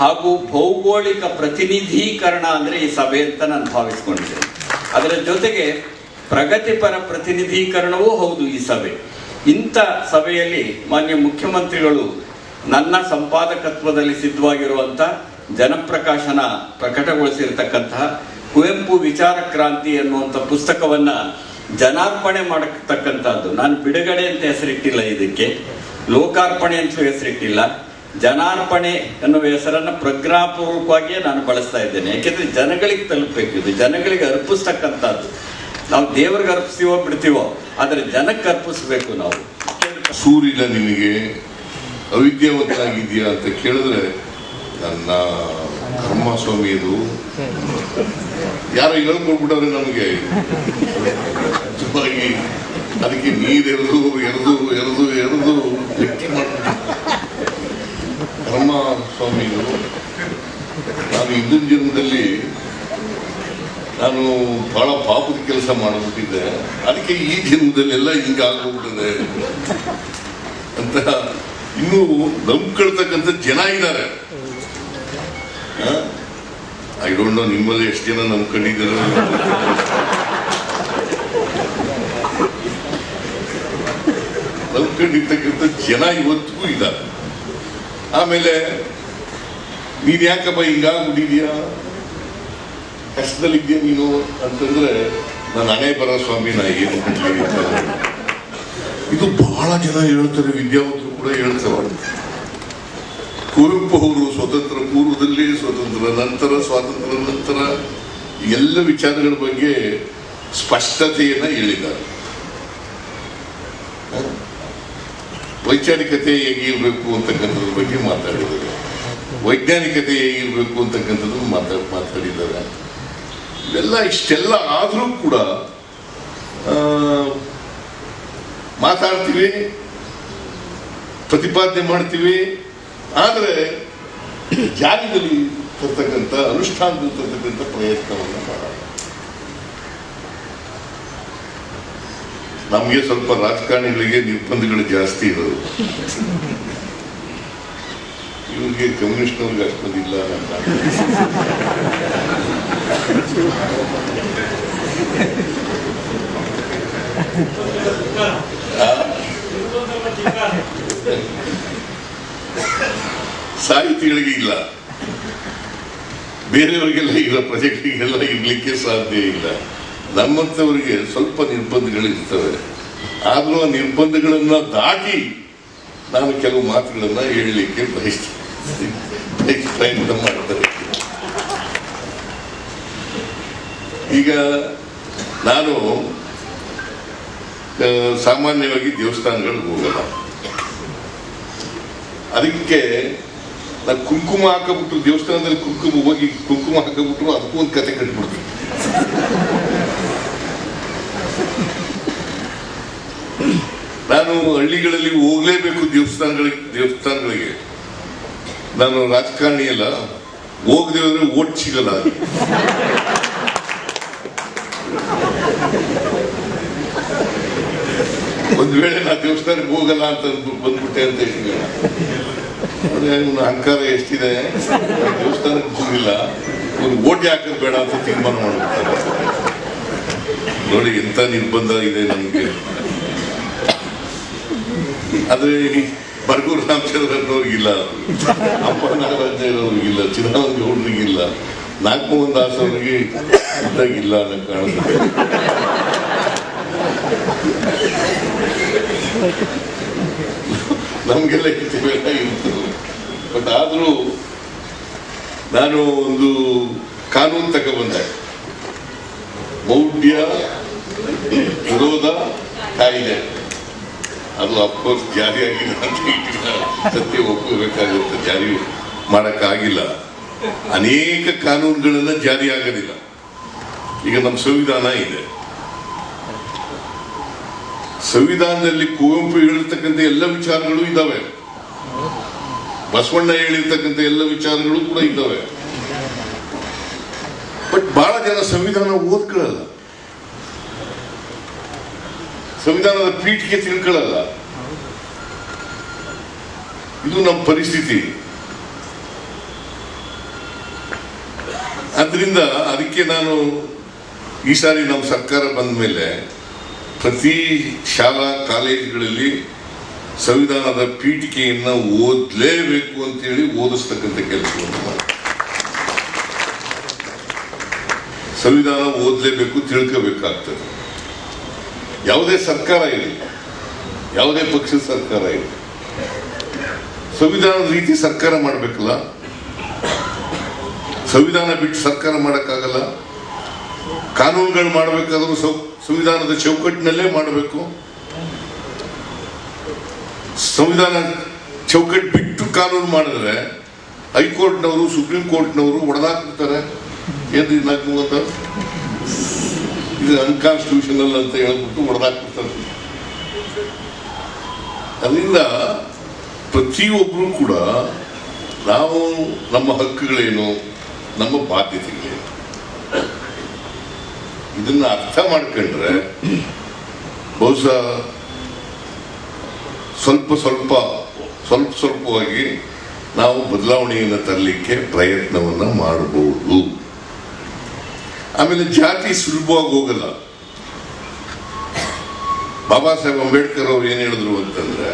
ಹಾಗೂ ಭೌಗೋಳಿಕ ಪ್ರತಿನಿಧೀಕರಣ ಅಂದ್ರೆ ಈ ಸಭೆ ಅಂತ ನಾನು ಭಾವಿಸ್ಕೊಂಡಿದ್ದೇನೆ. ಅದರ ಜೊತೆಗೆ ಪ್ರಗತಿಪರ ಪ್ರತಿನಿಧೀಕರಣವೂ ಹೌದು ಈ ಸಭೆ. ಇಂಥ ಸಭೆಯಲ್ಲಿ ಮಾನ್ಯ ಮುಖ್ಯಮಂತ್ರಿಗಳು ನನ್ನ ಸಂಪಾದಕತ್ವದಲ್ಲಿ ಸಿದ್ಧವಾಗಿರುವಂಥ ಜನಪ್ರಕಾಶನ ಪ್ರಕಟಗೊಳಿಸಿರ್ತಕ್ಕಂತಹ ಕುವೆಂಪು ವಿಚಾರ ಕ್ರಾಂತಿ ಅನ್ನುವಂಥ ಪುಸ್ತಕವನ್ನ ಜನಾರ್ಪಣೆ ಮಾಡತಕ್ಕಂಥದ್ದು. ನಾನು ಬಿಡುಗಡೆ ಅಂತ ಹೆಸರಿಟ್ಟಿಲ್ಲ ಇದಕ್ಕೆ. ಲೋಕಾರ್ಪಣೆ ಅಂತ ಹೆಸರಿಟ್ಟಿಲ್ಲ. ಜನಾರ್ಪಣೆ ಎನ್ನುವ ಹೆಸರನ್ನು ಪ್ರಜ್ಞಾಪೂರ್ವಕವಾಗಿಯೇ ನಾನು ಬಳಸ್ತಾ ಇದ್ದೇನೆ. ಯಾಕೆಂದ್ರೆ ಜನಗಳಿಗೆ ತಲುಪಬೇಕು ಇದು. ಜನಗಳಿಗೆ ಅರ್ಪಿಸ್ತಕ್ಕಂಥದ್ದು. ನಾವು ದೇವರಿಗೆ ಅರ್ಪಿಸ್ತೀವೋ ಬಿಡ್ತೀವೋ, ಆದರೆ ಜನಕ್ಕೆ ಅರ್ಪಿಸ್ಬೇಕು ನಾವು. ಸೂರ್ಯನ ನಿನಗೆ ಅವಿದ್ಯಾವಂತಾಗಿದೆಯಾ ಅಂತ ಕೇಳಿದ್ರೆ ನನ್ನ ಕರ್ಮ ಸ್ವಾಮಿ ಇದು. ಯಾರೋ ಹೇಳ್ಕೊಡ್ಬಿಟ್ಟವ್ರೆ ನಮಗೆ. ನಿಜವಾಗಿ ಅದಕ್ಕೆ ನೀರೆರೆದು, ಎರೆದು ಎರೆದು ಎರೆದು ಗಟ್ಟಿ ಮಾಡ್ಬಿಟ್ಟು. ಕರ್ಮ ಸ್ವಾಮಿ ಇದು. ನಾನು ಹಿಂದಿನ ಜನ್ಮದಲ್ಲಿ ನಾನು ಬಹಳ ಪಾಪದ ಕೆಲಸ ಮಾಡಿಬಿಟ್ಟಿದ್ದೆ. ಅದಕ್ಕೆ ಈ ಜನ್ಮದಲ್ಲೆಲ್ಲ ಹಿಂಗಾಗ್ಬಿಟ್ಟಿದೆ ಅಂತ ಇನ್ನೂ ನಂಬ್ಕೊಳ್ತಕ್ಕಂಥ ಜನ ಇದ್ದಾರೆ. ಐ ಡೋಂಟ್ ನೋ ನಿಮ್ಮಲ್ಲಿ ಎಷ್ಟು ಜನ ನಮ್ಮ ನಂಬ್ಕೊಂಡಿದ್ದಾರೆ ನಂಬ್ಕೊಂಡಿರ್ತಕ್ಕಂಥ ಜನ ಇವತ್ತಿಗೂ ಇದ್ದಾರೆ. ಆಮೇಲೆ, ನೀನ್ ಯಾಕಪ್ಪ ಹಿಂಗಾಗ್ಬಿಟ್ಟಿದ್ಯಾ ಕಷ್ಟದಲ್ಲಿದ್ಯಾ ನೀನು ಅಂತಂದ್ರೆ ನನ್ನ ಹಣೆ ಬರ ಸ್ವಾಮಿ ನಾ ಏನು. ಇದು ಬಹಳ ಜನ ಹೇಳ್ತಾರೆ, ವಿದ್ಯಾವಂತರು ಕೂಡ ಹೇಳ್ತಾರೆ. ಕುವೆಂಪು ಅವರು ಸ್ವತಂತ್ರ ಪೂರ್ವದಲ್ಲಿ ಸ್ವತಂತ್ರ ನಂತರ ಸ್ವಾತಂತ್ರ್ಯ ನಂತರ ಎಲ್ಲ ವಿಚಾರಗಳ ಬಗ್ಗೆ ಸ್ಪಷ್ಟತೆಯನ್ನು ಹೇಳಿದ್ದಾರೆ. ವೈಚಾರಿಕತೆ ಹೇಗಿರ್ಬೇಕು ಅಂತಕ್ಕಂಥದ್ರ ಬಗ್ಗೆ ಮಾತಾಡಿದ್ದಾರೆ. ವೈಜ್ಞಾನಿಕತೆ ಹೇಗಿರಬೇಕು ಅಂತಕ್ಕಂಥದ್ದು ಮಾತಾ, ಮಾತಾಡಿದ್ದಾರೆ. ಇವೆಲ್ಲ ಇಷ್ಟೆಲ್ಲ ಆದರೂ ಕೂಡ ಮಾತಾಡ್ತೀವಿ ಪ್ರತಿಪಾದನೆ ಮಾಡ್ತೀವಿ ಆದರೆ ಜಾರಿಯಲ್ಲಿ ತರ್ತಕ್ಕಂಥ ಅನುಷ್ಠಾನದಲ್ಲಿ ತರ್ತಕ್ಕಂಥ ಪ್ರಯತ್ನವನ್ನು ಮಾಡೋಣ ನಮಗೆ ಸ್ವಲ್ಪ ರಾಜಕಾರಣಿಗಳಿಗೆ ನಿರ್ಬಂಧಗಳು ಜಾಸ್ತಿ ಇರೋದು. ಇವರಿಗೆ ಕಮ್ಯುನಿಸ್ಟ್ನವ್ರಿಗೆ ಅಷ್ಟೊಂದಿಲ್ಲ ಅಂತ. ಸಾಹಿತಿಗಳಿಗೆ ಇಲ್ಲ ಬೇರೆಯವರಿಗೆಲ್ಲ ಇಲ್ಲ ಪ್ರಜೆಗಳಿಗೆಲ್ಲ ಇರಲಿಕ್ಕೆ ಸಾಧ್ಯ ಇಲ್ಲ. ನಮ್ಮಂಥವರಿಗೆ ಸ್ವಲ್ಪ ನಿರ್ಬಂಧಗಳು ಇರ್ತವೆ. ಆದರೂ ಆ ನಿರ್ಬಂಧಗಳನ್ನ ದಾಟಿ ನಾನು ಕೆಲವು ಮಾತುಗಳನ್ನ ಹೇಳಲಿಕ್ಕೆ ಬಯಸ್ತೀನಿ ಬಯಸ್ ಪ್ರಯತ್ನ ಮಾಡ್ತಾರೆ ಈಗ ನಾನು ಸಾಮಾನ್ಯವಾಗಿ ದೇವಸ್ಥಾನಗಳಿಗೆ ಹೋಗಲ್ಲ. ಅದಕ್ಕೆ ನಾ ಕುಂಕುಮ ಹಾಕಬಿಟ್ಟು ದೇವಸ್ಥಾನದಲ್ಲಿ ಕುಂಕುಮ ಹೋಗಿ ಕುಂಕುಮ ಹಾಕಬಿಟ್ರು, ಅದಕ್ಕೂ ಒಂದು ಕತೆ ಕಟ್ಬಿಡ್ತೀನಿ. ನಾನು ಹಳ್ಳಿಗಳಲ್ಲಿ ಹೋಗ್ಲೇಬೇಕು ದೇವಸ್ಥಾನಗಳಿಗೆ ದೇವಸ್ಥಾನಗಳಿಗೆ. ನಾನು ರಾಜಕಾರಣಿ ಅಲ್ಲ, ಹೋಗದೆ ಹೋದ್ರೆ ಓಟ್ ಸಿಗಲ್ಲ ಒಂದ್ ವೇಳೆ ನಾ ದೇವಸ್ಥಾನಕ್ಕೆ ಹೋಗಲ್ಲ ಅಂತ ಬಂದ್ಬಿಟ್ಟೆ ಅಂತ ಹೇಳಿ ಅಹಂಕಾರ ಎಷ್ಟಿದೆ? ದೇವಸ್ಥಾನಕ್ಕೆ ಹೋಗಿಲ್ಲ ಒಂದು ಓಟಿ ಹಾಕೋದು ಬೇಡ ಅಂತ ತೀರ್ಮಾನ ಮಾಡ್ಬಿಡ್ತಾರೆ. ನೋಡಿ, ಎಂತ ನಿರ್ಬಂಧ ಇದೆ ನಮ್ಗೆ. ಆದ್ರೆ ಈ ರಾಮಚಂದ್ರ ಅನ್ನೋರಿಗಿಲ್ಲ ಅಪ್ಪ ಇರೋರಿಗಿಲ್ಲ ಚಿದಾನಂದ ಗೌಡ್ರಿಗಿಲ್ಲ ನಾಗಮೋಹನ್ ದಾಸ್ ಅವ್ರಿಗೆ ಇದ್ದಾಗಿಲ್ಲ ಅನ್ನೋ ಕಾಣುತ್ತೆ ನಮಗೆಲ್ಲ ಇರ್ತದೆ ಬಟ್ ಆದರೂ ನಾನು ಒಂದು ಕಾನೂನು ತಗೊಬಂದೆ ಮೌಢ್ಯ ವಿರೋಧ ಕಾಯಿದೆ ಅದು ಅಫ್ಕೋರ್ಸ್ ಜಾರಿ ಆಗಿಲ್ಲ ಅಂತ ಸತ್ಯ ಒಪ್ಪಬೇಕಾಗುತ್ತೆ ಜಾರಿ ಮಾಡೋಕ್ಕಾಗಿಲ್ಲ. ಅನೇಕ ಕಾನೂನುಗಳೆಲ್ಲ ಜಾರಿ ಆಗೋದಿಲ್ಲ ಈಗ ನಮ್ಮ ಸಂವಿಧಾನ ಇದೆ. ಸಂವಿಧಾನದಲ್ಲಿ ಕುವೆಂಪು ಹೇಳಿರ್ತಕ್ಕಂಥ ಎಲ್ಲ ವಿಚಾರಗಳು ಇದ್ದಾವೆ ಬಸವಣ್ಣ ಹೇಳಿರ್ತಕ್ಕಂಥ ಎಲ್ಲ ವಿಚಾರಗಳು ಕೂಡ ಇದ್ದಾವೆ. ಬಟ್ ಬಹಳ ಜನ ಸಂವಿಧಾನ ಓದ್ಕೊಳ್ಳಲ್ಲ. ಸಂವಿಧಾನದ ಪೀಠಿಗೆ ತಿಳ್ಕೊಳ್ಳಲ್ಲ. ಇದು ನಮ್ಮ ಪರಿಸ್ಥಿತಿ. ಅದರಿಂದ ಅದಕ್ಕೆ ನಾನು ಈ ಸಾರಿ ನಮ್ಮ ಸರ್ಕಾರ ಬಂದ ಮೇಲೆ ಪ್ರತಿ ಶಾಲಾ, ಕಾಲೇಜುಗಳಲ್ಲಿ ಸಂವಿಧಾನದ ಪೀಠಿಕೆಯನ್ನ ಓದಲೇಬೇಕು ಅಂತೇಳಿ ಓದಿಸ್ತಕ್ಕಂಥ ಕೆಲಸವನ್ನು ಮಾಡಿ ಸಂವಿಧಾನ ಓದಲೇಬೇಕು ತಿಳ್ಕೋಬೇಕಾಗ್ತದೆ. ಯಾವುದೇ ಸರ್ಕಾರ ಇರಲಿ, ಯಾವುದೇ ಪಕ್ಷದ ಸರ್ಕಾರ ಇರಲಿ, ಸಂವಿಧಾನದ ರೀತಿ ಸರ್ಕಾರ ಮಾಡಬೇಕಲ್ಲ? ಸಂವಿಧಾನ ಬಿಟ್ಟು ಸರ್ಕಾರ ಮಾಡೋಕ್ಕಾಗಲ್ಲ? ಕಾನೂನುಗಳು ಮಾಡಬೇಕಾದ್ರೂ ಸಂವಿಧಾನದ ಚೌಕಟ್ಟಿನಲ್ಲೇ ಮಾಡಬೇಕು? ಸಂವಿಧಾನ ಚೌಕಟ್ಟು ಬಿಟ್ಟು ಕಾನೂನು ಮಾಡಿದ್ರೆ ಹೈಕೋರ್ಟ್ನವರು, ಸುಪ್ರೀಂ ಕೋರ್ಟ್ನವರು ಹೊಡೆದಾಕ್ಬಿಡ್ತಾರೆ ಏನು ನಾಲ್ಕು ಅಂತ ಇದು ಅನ್ಕಾನ್ಸ್ಟಿಟ್ಯೂಷನಲ್ ಅಂತ ಹೇಳ್ಬಿಟ್ಟು ಹೊಡೆದಾಕ್ಬಿಡ್ತಾರೆ ಅದರಿಂದ ಪ್ರತಿಯೊಬ್ಬರು ಕೂಡ ನಾವು ನಮ್ಮ ಹಕ್ಕುಗಳೇನು, ನಮ್ಮ ಬಾಧ್ಯತೆಗಳೇನು, ಇದನ್ನ ಅರ್ಥ ಮಾಡ್ಕೊಂಡ್ರೆ ಬಹುಶಃ ಸ್ವಲ್ಪ ಸ್ವಲ್ಪ ಸ್ವಲ್ಪ ಸ್ವಲ್ಪವಾಗಿ ನಾವು ಬದಲಾವಣೆಯನ್ನು ತರಲಿಕ್ಕೆ ಪ್ರಯತ್ನವನ್ನು ಮಾಡಬಹುದು ಆಮೇಲೆ ಜಾತಿ ಸುಲಭವಾಗಿ ಹೋಗಲ್ಲ. ಬಾಬಾ ಸಾಹೇಬ್ ಅಂಬೇಡ್ಕರ್ ಅವ್ರು ಏನು ಹೇಳಿದ್ರು ಅಂತಂದ್ರೆ,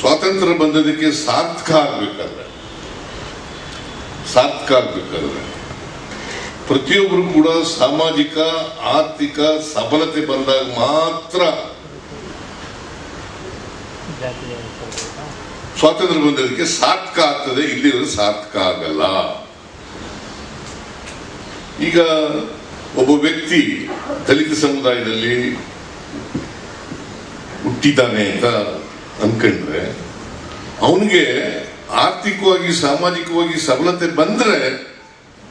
ಸ್ವಾತಂತ್ರ್ಯ ಬಂದದಕ್ಕೆ ಸಾರ್ಥಕ ಆಗ್ಬೇಕಾದ್ರೆ ಸಾರ್ಥಕ ಆಗ್ಬೇಕಾದ್ರೆ ಪ್ರತಿಯೊಬ್ಬರು ಕೂಡ ಸಾಮಾಜಿಕ, ಆರ್ಥಿಕ ಸಬಲತೆ ಬಂದಾಗ ಮಾತ್ರ ಸ್ವಾತಂತ್ರ್ಯ ಬಂದಿದ್ದಕ್ಕೆ ಸಾರ್ಥಕ ಆಗ್ತದೆ ಇಲ್ಲಿ ಸಾರ್ಥಕ ಆಗಲ್ಲ. ಈಗ ಒಬ್ಬ ವ್ಯಕ್ತಿ ದಲಿತ ಸಮುದಾಯದಲ್ಲಿ ಹುಟ್ಟಿದ್ದಾನೆ ಅಂತ ಅನ್ಕಂಡ್ರೆ, ಅವನಿಗೆ ಆರ್ಥಿಕವಾಗಿ, ಸಾಮಾಜಿಕವಾಗಿ ಸಬಲತೆ ಬಂದ್ರೆ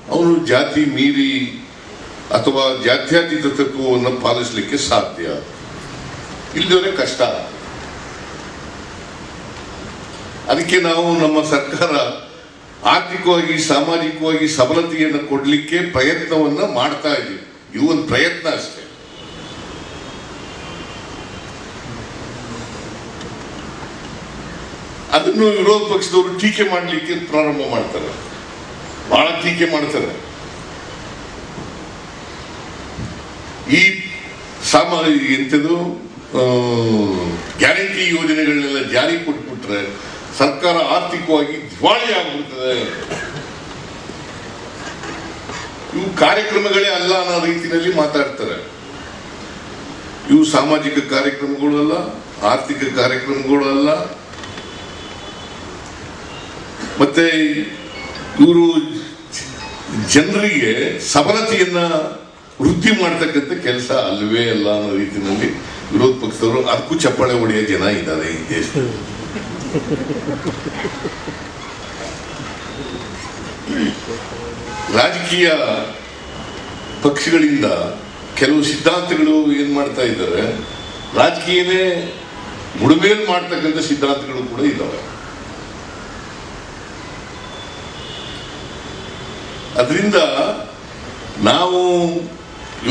ಅವನು ಜಾತಿ ಮೀರಿ ಅಥವಾ ಜಾತ್ಯಾತೀತ ತತ್ವವನ್ನು ಪಾಲಿಸಲಿಕ್ಕೆ ಸಾಧ್ಯ. ಇಲ್ಲದವರೆ ಕಷ್ಟ ಅದಕ್ಕೆ ನಾವು ನಮ್ಮ ಸರ್ಕಾರ ಆರ್ಥಿಕವಾಗಿ, ಸಾಮಾಜಿಕವಾಗಿ ಸಬಲತೆಯನ್ನು ಕೊಡಲಿಕ್ಕೆ ಪ್ರಯತ್ನವನ್ನು ಮಾಡ್ತಾ ಇದ್ದೀವಿ. ಇದು ಒಂದು ಪ್ರಯತ್ನ ಅಷ್ಟೇ. ಅದನ್ನು ವಿರೋಧ ಪಕ್ಷದವರು ಟೀಕೆ ಮಾಡಲಿಕ್ಕೆ ಪ್ರಾರಂಭ ಮಾಡ್ತಾರೆ. ಬಹಳ ಟೀಕೆ ಮಾಡ್ತಾರೆ. ಈ ಸಾಮಾನ್ಯ ಎಂಥದ್ದು ಗ್ಯಾರಂಟಿ ಯೋಜನೆಗಳನ್ನೆಲ್ಲ ಜಾರಿ ಕೊಟ್ಬಿಟ್ರೆ ಸರ್ಕಾರ ಆರ್ಥಿಕವಾಗಿ ದಿವಾಳಿ ಆಗಿಬಿಡ್ತದೆ. ಇವು ಕಾರ್ಯಕ್ರಮಗಳೇ ಅಲ್ಲ ಅನ್ನೋ ರೀತಿಯಲ್ಲಿ ಮಾತಾಡ್ತಾರೆ. ಇವು ಸಾಮಾಜಿಕ ಕಾರ್ಯಕ್ರಮಗಳು ಅಲ್ಲ, ಆರ್ಥಿಕ ಕಾರ್ಯಕ್ರಮಗಳು ಅಲ್ಲ. ಮತ್ತೆ ಇವರು ಜನರಿಗೆ ಸಬಲತೆಯನ್ನ ವೃದ್ಧಿ ಮಾಡ್ತಕ್ಕಂಥ ಕೆಲಸ ಅಲ್ಲವೇ ಅಲ್ಲ ಅನ್ನೋ ರೀತಿಯಲ್ಲಿ ವಿರೋಧ ಪಕ್ಷದವರು ಅದಕ್ಕೂ ಚಪ್ಪಾಳೆ ಹೊಡೆಯೋ ಜನ ಇದ್ದಾರೆ ಈ ದೇಶದಲ್ಲಿ. ರಾಜಕೀಯ ಪಕ್ಷಗಳಿಂದ ಕೆಲವು ಸಿದ್ಧಾಂತಗಳು ಏನ್ ಮಾಡ್ತಾ ಇದ್ದಾರೆ, ರಾಜಕೀಯನೇ ಬುಡಮೇಲ್ ಮಾಡ್ತಕ್ಕಂಥ ಸಿದ್ಧಾಂತಗಳು ಕೂಡ ಇದ್ದಾವೆ ಅದರಿಂದ ನಾವು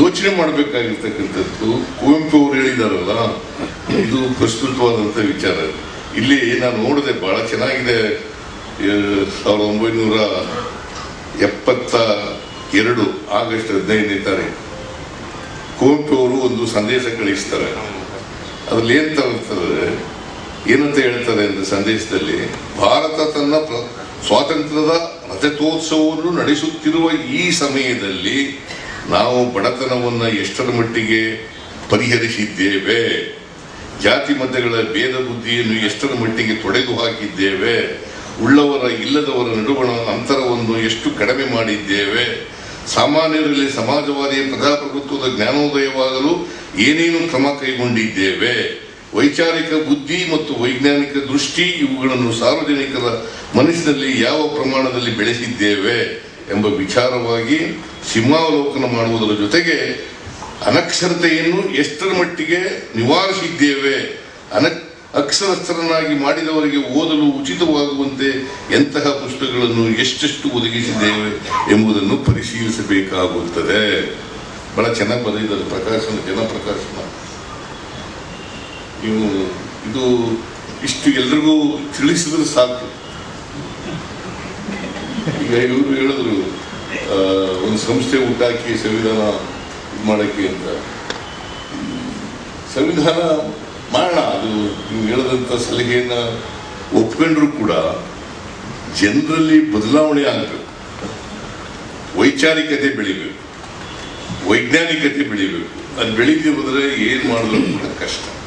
ಯೋಚನೆ ಮಾಡಬೇಕಾಗಿರ್ತಕ್ಕಂಥದ್ದು, ಕುವೆಂಪು ಅವರು ಹೇಳಿದಾರಲ್ಲ, ಇದು ಪ್ರಸ್ತುತವಾದಂಥ ವಿಚಾರ ಇಲ್ಲಿ ನಾನು ನೋಡಿದೆ, ಬಹಳ ಚೆನ್ನಾಗಿದೆ. ಸಾವಿರದ ಒಂಬೈನೂರ ಎಪ್ಪತ್ತ ಎರಡು ಆಗಸ್ಟ್ ಹದಿನೈದನೇ ತಾರೀಕು ಕುವೆಂಪು ಅವರು ಒಂದು ಸಂದೇಶ ಕಳಿಸ್ತಾರೆ. ಅದ್ರಲ್ಲಿ ಏನ್ ತರ್ತಾರೆ ಏನಂತ ಹೇಳ್ತಾರೆ ಅಂತ ಸಂದೇಶದಲ್ಲಿ, ಭಾರತ ತನ್ನ ಸ್ವಾತಂತ್ರ್ಯದ ರಜತೋತ್ಸವವನ್ನು ನಡೆಸುತ್ತಿರುವ ಈ ಸಮಯದಲ್ಲಿ ನಾವು ಬಡತನವನ್ನು ಎಷ್ಟರ ಮಟ್ಟಿಗೆ ಪರಿಹರಿಸಿದ್ದೇವೆ? ಜಾತಿ ಮತಗಳ ಭೇದ ಬುದ್ಧಿಯನ್ನು ಎಷ್ಟರ ಮಟ್ಟಿಗೆ ತೊಡೆದು ಹಾಕಿದ್ದೇವೆ, ಉಳ್ಳವರ ಇಲ್ಲದವರ ನಡುವಣ ಅಂತರವನ್ನು ಎಷ್ಟು ಕಡಿಮೆ ಮಾಡಿದ್ದೇವೆ, ಸಾಮಾನ್ಯರಲ್ಲಿ ಸಮಾಜವಾದಿ ಪ್ರಜಾಪ್ರಭುತ್ವದ ಜ್ಞಾನೋದಯವಾಗಲು ಏನೇನು ಕ್ರಮ ಕೈಗೊಂಡಿದ್ದೇವೆ, ವೈಚಾರಿಕ ಬುದ್ಧಿ ಮತ್ತು ವೈಜ್ಞಾನಿಕ ದೃಷ್ಟಿ ಇವುಗಳನ್ನು ಸಾರ್ವಜನಿಕರ ಮನಸ್ಸಿನಲ್ಲಿ ಯಾವ ಪ್ರಮಾಣದಲ್ಲಿ ಬೆಳೆಸಿದ್ದೇವೆ ಎಂಬ ವಿಚಾರವಾಗಿ ಸಿಂಹಾವಲೋಕನ ಮಾಡುವುದರ ಜೊತೆಗೆ ಅನಕ್ಷರತೆಯನ್ನು ಎಷ್ಟರ ಮಟ್ಟಿಗೆ ನಿವಾರಿಸಿದ್ದೇವೆ? ಅನ ಅಕ್ಷರಸ್ಥರನ್ನಾಗಿ ಮಾಡಿದವರಿಗೆ ಓದಲು ಉಚಿತವಾಗುವಂತೆ ಎಂತಹ ಪುಸ್ತಕಗಳನ್ನು ಎಷ್ಟೆಷ್ಟು ಒದಗಿಸಿದ್ದೇವೆ ಎಂಬುದನ್ನು ಪರಿಶೀಲಿಸಬೇಕಾಗುತ್ತದೆ. ಬಹಳ ಚೆನ್ನಾಗಿ ಬರೆದಿದ್ದಾರೆ, ಪ್ರಕಾಶನ, ಜನಪ್ರಕಾಶನ. ಇವು ಇದು ಇಷ್ಟು ಎಲ್ರಿಗೂ ತಿಳಿಸಿದ್ರೆ ಸಾಕು. ಈಗ ಇವರು ಹೇಳಿದ್ರು ಒಂದು ಸಂಸ್ಥೆ ಉಂಟಾಕಿ ಸಂವಿಧಾನ ಇದು ಮಾಡೋಕ್ಕೆ ಅಂತ. ಸಂವಿಧಾನ ಮಾಡೋಣ ಅದು ನೀವು ಹೇಳಿದಂಥ ಸಲಹೆಯನ್ನ ಒಪ್ಕೊಂಡ್ರೂ ಕೂಡ ಜನರಲ್ಲಿ ಬದಲಾವಣೆ ಆಗಬೇಕು. ವೈಚಾರಿಕತೆ ಬೆಳಿಬೇಕು. ವೈಜ್ಞಾನಿಕತೆ ಬೆಳಿಬೇಕು. ಅದು ಬೆಳೀತಿ ಹೋದರೆ ಏನು ಮಾಡಲು ಕೂಡ ಕಷ್ಟ.